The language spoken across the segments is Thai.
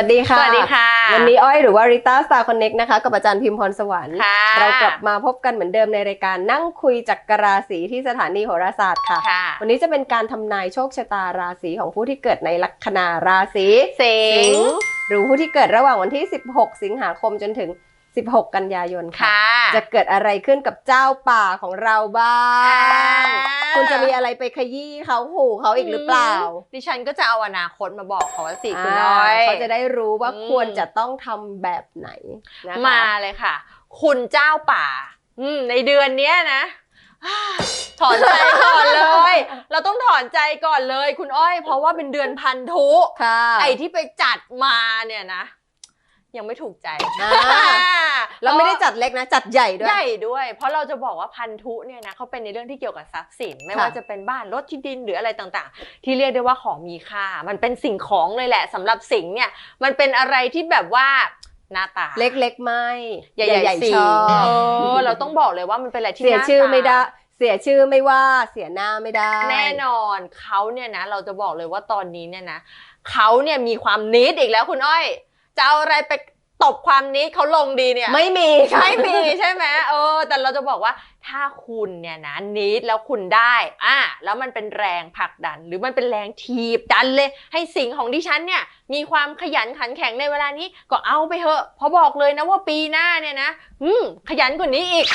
สวัสดีค่ะ สวัสดีค่ะ วันนี้อ้อยหรือว่าริต้าสตาร์คอนเน็กนะคะ กับอาจารย์พิมพรสวรรค์ค่ะเรากลับมาพบกันเหมือนเดิมในรายการนั่งคุยจักรราศีที่สถานีโหราศาสตร์ค่ะค่ะวันนี้จะเป็นการทำนายโชคชะตาราศีของผู้ที่เกิดในลัคนาราศีสิสิงงห์หรือผู้ที่เกิดระหว่างวันที่ 16 สิงหาคมจนถึง 16 กันยายนค่ะค่ะ จะเกิดอะไรขึ้นกับเจ้าป่าของเราบ้างอ่าคุณจะมีอะไรไปขยี้เขาหูเขาอีกหรือเปล่า ดิฉันก็จะเอาอนาคตมาบอกเขาว่าสิคุณน้อย เขาจะได้รู้ว่าอืมควรจะต้องทำแบบไหนนะคะมาเลยค่ะ คุณเจ้าป่าอืมในเดือนเนี้ยนะถอนใจก่อนเลย เราต้องถอนใจก่อนเลย คุณอ้อย เพราะว่าเป็นเดือนพันธุค่ะไอ้ที่ไปจัดมาเนี่ยนะ ยังไม่ถูกใจอ่าเราไม่ได้จัดเล็กนะ จัดใหญ่ด้วย ใหญ่ด้วย เพราะเราจะบอกว่าพันธุเนี่ยนะเขาเป็นในเรื่องที่เกี่ยวกับทรัพย์สิน ไม่ค่ะว่าจะเป็นบ้านรถที่ดินหรืออะไรต่างๆ ที่เรียกได้ว่าของมีค่า มันเป็นสิ่งของเลยแหละสำหรับสิงห์เนี่ยมันเป็นอะไรที่แบบว่าหน้าตา เล็กๆไม่ใหญ่ๆๆสิชงอห์บเออเราต้องบอกเลยว่ามันเป็นอะไรที่เสียหน้าชื่อตาไม่ได้เสียชื่อไม่ว่าเสียหน้าไม่ได้ แน่นอนเขาเนี่ยนะ เราจะบอกเลยว่าตอนนี้เนี่ยนะเขาเนี่ยมีความนิดอีกแล้วคุณอ้อย จะเอาอะไรไปตบความนิดเขาลงดีเนี่ย ไม่มีค่ะไม่มีใช่ไหมเออ แต่เราจะบอกว่าถ้าคุณเนี่ยนะนิดแล้วคุณได้ อะแล้วมันเป็นแรงผลักดัน หรือมันเป็นแรงทีบดันเลย ให้สิ่งของดิฉันเนี่ย มีความขยันขันแข็งในเวลานี้ก็เอาไปเถอะเพราะบอกเลยนะว่าปีหน้าเนี่ยนะอืมขยันกว่านี้อีก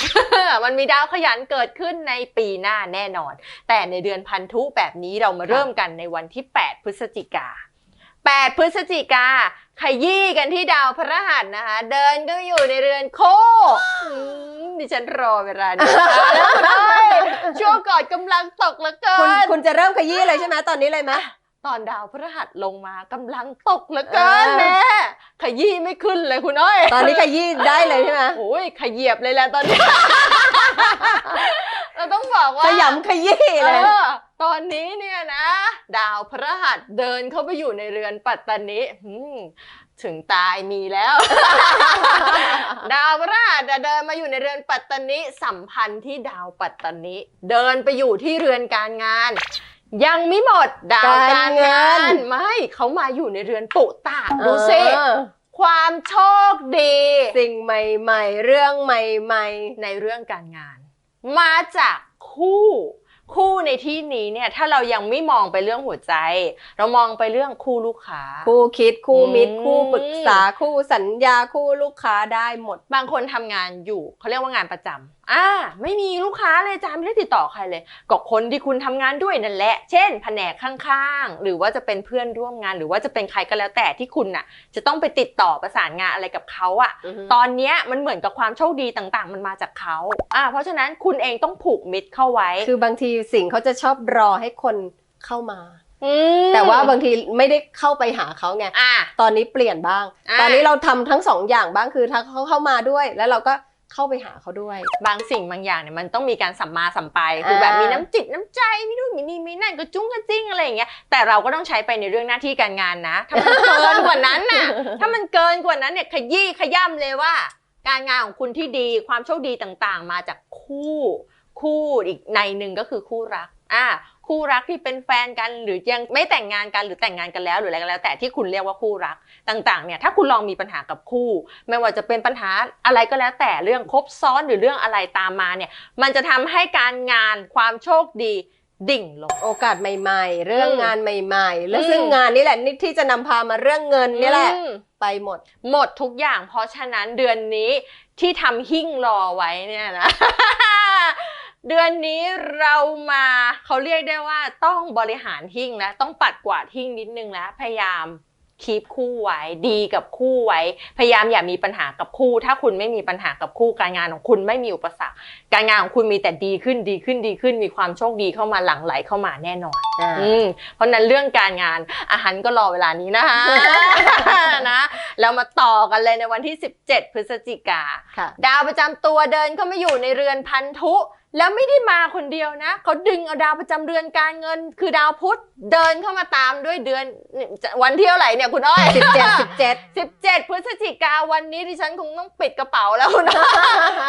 มันมีดาวขยันเกิดขึ้นในปีหน้าแน่นอน แต่ในเดือนพันธุแบบนี้เรามาเริ่มกันในวันที่ 8 พฤศจิกา 8 พฤศจิกาขยี้กันที่ดาวพฤหัสนะคะ เดินก็อยู่ในเรือนโคอืมดิฉันรอเวลานี้มานานแล้วคุณอ้อยช่วงก่อนกำลังตกเหลือเกิคุณนคุณจะเริ่มขยี้เลยใช่ไหมตอนนี้เลยไหม ตอนดาวพฤหัสลงมากำลังตกเหลือเกินเออ แม่ขยี้ไม่ขึ้นเลยคุณอ้อย ตอนนี้ขยี้ได้เลยใช่ไหมโอ้ยขยียบเลยแหละตอนนี้ เราต้องบอกว่าขยำขยี้เลย เออ ตอนนี้เนี่ยนะ ดาวพฤหัสเดินเข้าไปอยู่ในเรือนปัตตานีหืมถึงตายมีแล้ว ดาวพฤหัสอะเดินมาอยู่ในเรือนปัตตานีสัมพันธ์ที่ดาวปัตตานีเดินไปอยู่ที่เรือนการงาน ยังไม่หมดดาวการงานไม่เขามาอยู่ในเรือนปุตะดูสิเออความโชคดี สิ่งใหม่ ๆ เรื่องใหม่ในเรื่องการงาน มาจากคู่ คู่ในที่นี้เนี่ยถ้าเรายังไม่มองไปเรื่องหัวใจ เรามองไปเรื่องคู่ลูกค้าๆคู่คิดคู่มิตรอืมคู่ปรึกษาคู่สัญญาคู่ลูกค้าได้หมด บางคนทำงานอยู่เขาเรียกว่างานประจำ อ่าไม่มีลูกค้าเลยจ้าไม่ได้ติดต่อใครเลยก็คนที่คุณทำงานด้วยนั่นแหละ เช่น แผนกข้างๆ หรือว่าจะเป็นเพื่อนร่วมงาน หรือว่าจะเป็นใครก็แล้วแต่ที่คุณน่ะ จะต้องไปติดต่อประสานงานอะไรกับเขาอะตอนเนี้ยมันเหมือนกับความโชคดีต่างๆ มันมาจากเขาอ่าเพราะฉะนั้นคุณเองต้องผูกมิตรเข้าไว้ คือบางทีสิ่งเขาจะชอบรอให้คนเข้ามามแต่ว่าบางทีไม่ได้เข้าไปหาเขาไงอ่าตอนนี้เปลี่ยนบ้างอ่าตอนนี้เราทำทั้งสองอย่างบ้างคือถ้าเขาเข้ามาด้วย แล้วเราก็ เข้าไปหาเขาด้วย บางสิ่งบางอย่างเนี่ยมันต้องมีการสัมมาสัมไปคือแบบอ่ามีมีน้ำจิตน้ำใจมีนู่นมีนี่มีนั่นก็จุ้งกระจิ้งอะไรอย่างเงี้ยแต่เราก็ต้องใช้ไปในเรื่องหน้าที่การงานนะ ถ้ามันเกินกว่านั้นน่ะถ้ามันเกินกว่านั้นเนี่ยขยี้ขย่ำเลยว่า การงานของคุณที่ดีความโชคดีต่างๆ มาจากคู่ คู่อีกในหนึ่งก็คือคู่รักอ่า คู่รักที่เป็นแฟนกันหรือยังไม่แต่งงานกันหรือแต่งงานกันแล้วหรืออะไรก็แล้ว แต่ที่คุณเรียกว่าคู่รักต่างๆเนี่ยถ้าคุณลองมีปัญหากับคู่ ไม่ว่าจะเป็นปัญหาอะไรก็แล้ว แต่เรื่องครบซ้อนหรือเรื่องอะไรตามมาเนี่ยมันจะทำให้การงานความโชคดีดิ่งลงโอกาสใหม่ ๆ เรื่องอืมงานใหม่ ๆ แล้วอืมซึ่งงานนี้แหละนี่ที่จะนำพามาเรื่องเงินนี่แหละอืมไปหมด หมดทุกอย่าง เพราะฉะนั้นเดือนนี้ที่ทำหิ้งรอไว้เนี่ยนะ เดือนนี้เรามาเขาเรียกได้ว่าต้องบริหารหิ้งแล้วต้องปัดกวาดหิ้งนิดนึงแล้วพยายามคีปคู่ไว้ดีกับคู่ไว้ พยายามอย่ามีปัญหากับคู่ ถ้าคุณไม่มีปัญหากับคู่การงานของคุณไม่มีอุปสรรค การงานของคุณมีแต่ดีขึ้นดีขึ้นดีขึ้น มีความโชคดีเข้ามาหลั่งไหลเข้ามาแน่นอนอืมเพราะฉะนั้นเรื่องการงานอาหารก็รอเวลานี้นะคะนะแล้วมาต่อกันเลยในวันที่ 17 พฤศจิกาค่ะดาวประจำตัวเดินเข้ามาอยู่ในเรือนพันธุ แล้วไม่ได้มาคนเดียวนะ เขาดึงเอาดาวประจำเรือนการเงิน คือดาวพุธเดินเข้ามาตามด้วยเดือนวันที่เท่าไหร่เนี่ยคุณอ้อยสิบเจ็ดสิบเจ็ด17พฤศจิกาวันนี้ดิฉันคงต้องปิดกระเป๋าแล้วนะ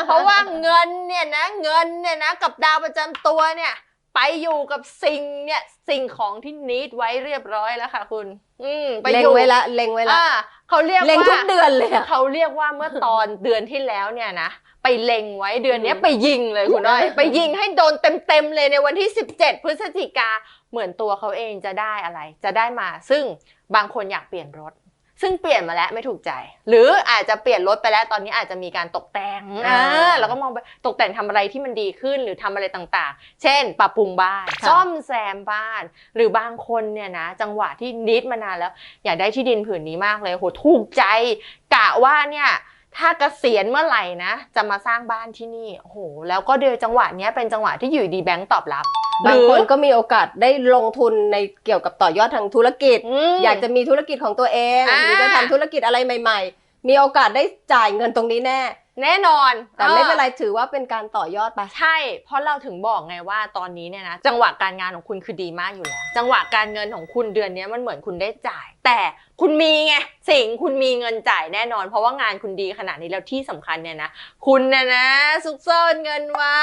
เพราะว่าเงินเนี่ยนะเงินเนี่ยนะกับดาวประจำตัวเนี่ย ไปอยู่กับสิ่งเนี่ยสิ่งของที่นิดไว้เรียบร้อยแล้วค่ะคุณ อืมไปเล็องยู่ไว้ละเล็งไว้ละอ่า เขาเรียกเล็งว่าทุกเดือนเลยอะเขาเรียกว่าเมื่อตอนเดือนที่แล้วเนี่ยนะไปเล็งไว้เดือนเนี้ยอืมไปยิงเลยคุณน้อยอืมไปยิงให้โดนเต็มๆเลยในวันที่ 17 พฤศจิกาเหมือนตัวเขาเองจะได้อะไร จะได้มาซึ่งบางคนอยากเปลี่ยนรถ ซึ่งเปลี่ยนมาแล้วไม่ถูกใจ หรืออาจจะเปลี่ยนรถไปแล้วตอนนี้อาจจะมีการตกแต่งอ่าเออแล้วก็มองไปตกแต่งทำอะไรที่มันดีขึ้นหรือทำอะไรต่างๆ เช่น ปรับปรุงบ้านค่ะซ่อมแซมบ้าน หรือบางคนเนี่ยนะ จังหวะที่นิดมานานแล้ว อยากได้ที่ดินผืนนี้มากเลยโหถูกใจกะว่าเนี่ย ถ้าเกษียณเมื่อไหร่นะ จะมาสร้างบ้านที่นี่โอ้โหแล้วก็โดยจังหวะเนี้ยเป็นจังหวะที่อยู่ดีแบงก์ตอบรับบางคนหรือก็มีโอกาสได้ลงทุนในเกี่ยวกับต่อยอดทางธุรกิจมอยากจะมีธุรกิจของตัวเองอ่าหรือจะทำธุรกิจอะไรใหม่ ๆ มีโอกาสได้จ่ายเงินตรงนี้แน่ แน่นอน แต่ไม่เป็นไรออถือว่าเป็นการต่อยอดไปใช่ เพราะเราถึงบอกไงว่าตอนนี้เนี่ยนะจังหวะการงานของคุณคือดีมากอยู่แล้วจังหวะการเงินของคุณเดือนเนี้ยมันเหมือนคุณได้จ่าย แต่ คุณมีไงสิ่งคุณมีเงินจ่ายแน่นอน เพราะว่างานคุณดีขนาดนี้แล้วที่สำคัญเนี่ยนะคุณเนี่ยนะซุกซ่อนเงินไว้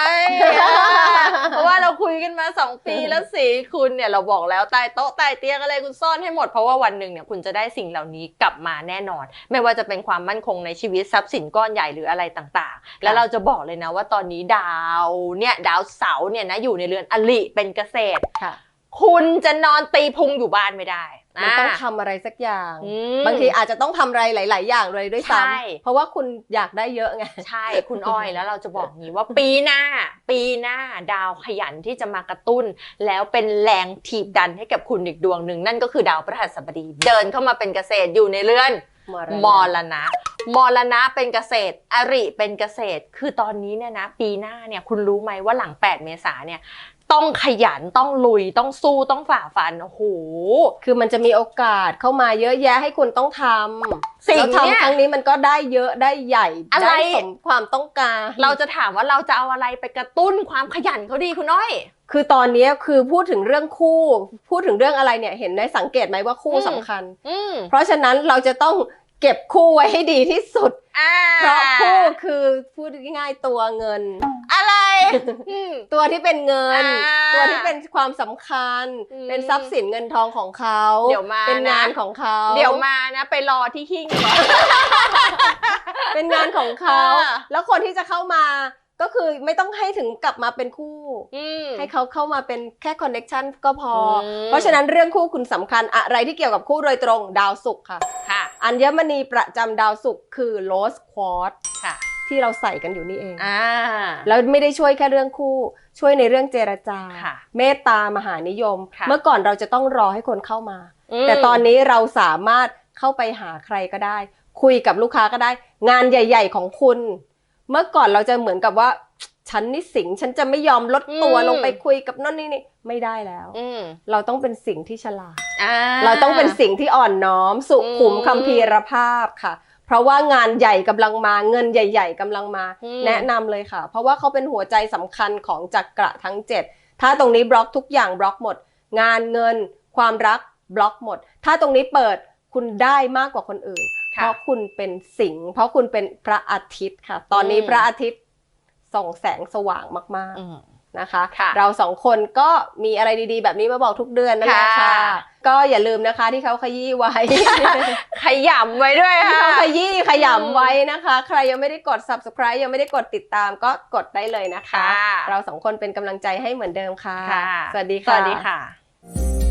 เพราะว่าเราคุยกันมา2ปีแล้วสิคุณเนี่ยเราบอกแล้วใต้โต๊ะใต้เตียงอะไรคุณซ่อนให้หมดเพราะว่าวันหนึ่งเนี่ยคุณจะได้สิ่งเหล่านี้กลับมาแน่นอน ไม่ว่าจะเป็นความมั่นคงในชีวิตทรัพย์สินก้อนใหญ่หรืออะไรต่างๆ แล้วเราจะบอกเลยนะว่าตอนนี้ดาวเนี่ยดาวเสาร์เนี่ยนะอยู่ในเรือนอลิเป็นเกษตรค่ะคุณจะนอนตีพุงอยู่บ้านไม่ได้ มันต้องะทำอะไรสักอย่างอืมบางทีอาจจะต้องทำอะไรหลาย ๆ อย่างเลยด้วยซ้ใช่ำเพราะว่าคุณอยากได้เยอะไง ใช่ คุณอ้อยแล้วเราจะบอกงี้ว่าปีหน้า ปีหน้าดาวขยันที่จะมากระตุ้น แล้วเป็นแรงถีบดันให้กับคุณอีกดวงหนึ่งนั่นก็คือดาวพฤหัสบดี เดินเข้ามาเป็นเกษตรอยู่ในเรือนมรณะมรณะเป็นเกษตร อริเป็นเกษตร คือตอนนี้เนี่ยนะ ปีหน้าเนี่ยคุณรู้ไหมว่าหลัง 8 เมษาเนี่ย ต้องขยันต้องลุยต้องสู้ต้องฝ่าฟันโอ้โหคือมันจะมีโอกาสเข้ามาเยอะแยะให้คุณต้องทำสิ่งแล้วเนี้ยทำครั้งนี้มันก็ได้เยอะได้ใหญ่อะไรได้สมความต้องการ เราจะถามว่าเราจะเอาอะไรไปกระตุ้นความขยันเขาดีคุณน้อยคือตอนนี้คือพูดถึงเรื่องคู่ พูดถึงเรื่องอะไรเนี่ยเห็นได้สังเกตไหมว่าคู่อืมสำคัญอืมเพราะฉะนั้นเราจะต้องเก็บคู่ไว้ให้ดีที่สุดอ่าเพราะคู่คือพูดง่ายๆตัวเงินอะไรอืม ตัวที่เป็นเงินอ่าตัวที่เป็นความสำคัญอืมเป็นทรัพย์สินเงินทองของเขาเดี๋ยวมาเป็นงานนะของเขา เดี๋ยวมานะไปรอที่หิ้งก่อนเป็นงานของเขาอ่าแล้วคนที่จะเข้ามาก็คือไม่ต้องให้ถึงกลับมาเป็นคู่อืมให้เขาเข้ามาเป็นแค่คอนเน็ชันก็พออมเพราะฉะนั้นเรื่องคู่คุณสำคัญอะไรที่เกี่ยวกับคู่โดยตรงดาวศุกร์ค่ะค่ะอัญมณีประจำดาวศุกร์คือโ s สควอตค่ะ ที่เราใส่กันอยู่นี่เองอ่าแล้วไม่ได้ช่วยแค่เรื่องคู่ ช่วยในเรื่องเจรจาค่ะเมตตามหานิยมค่ะเมื่อก่อนเราจะต้องรอให้คนเข้ามามแต่ตอนนี้เราสามารถเข้าไปหาใครก็ได้ คุยกับลูกค้าก็ได้ งานใหญ่ ๆ ของคุณ เมื่อก่อนเราจะเหมือนกับว่าฉันนี่สิงฉันจะไม่ยอมลดตัวอืมลงไปคุยกับนั่นนี่นี่ไม่ได้แล้วอืมเราต้องเป็นสิ่งที่ฉลาดอ่าเราต้องเป็นสิ่งที่อ่อนน้อม สุขุมอืมคัมภีรภาพค่ะ เพราะว่างานใหญ่กำลังมาเงินใหญ่ ๆกำลังมาอืมแนะนำเลยค่ะ เพราะว่าเขาเป็นหัวใจสำคัญของจักระทั้ง 7 ถ้าตรงนี้บล็อกทุกอย่างบล็อกหมด งานเงิน ความรักบล็อกหมด ถ้าตรงนี้เปิดคุณได้มากกว่าคนอื่น เพค่ะราะคุณเป็นสิงห์เพราะคุณเป็นพระอาทิตย์ค่ะ ตอนนี้อืมพระอาทิตย์ส่องแสงสว่างมากอืมๆ นะคะค่ะเราสองคนก็มีอะไรดีๆ แบบนี้มาบอกทุกเดือนนั่นแหละค่ะค่ะก็อย่าลืมนะคะที่เขาขยี้ไว้ ขยำไว้ด้วยที่ค่ะเขาขยี้ขยำไว้นะคะ ใครยังไม่ได้กด subscribe ยังไม่ได้กดติดตามก็กดได้เลยนะคะค่ะเราสองคนเป็นกำลังใจให้เหมือนเดิมค่ะค่ะ สวัสดีสค่ะวัสดีค่ะ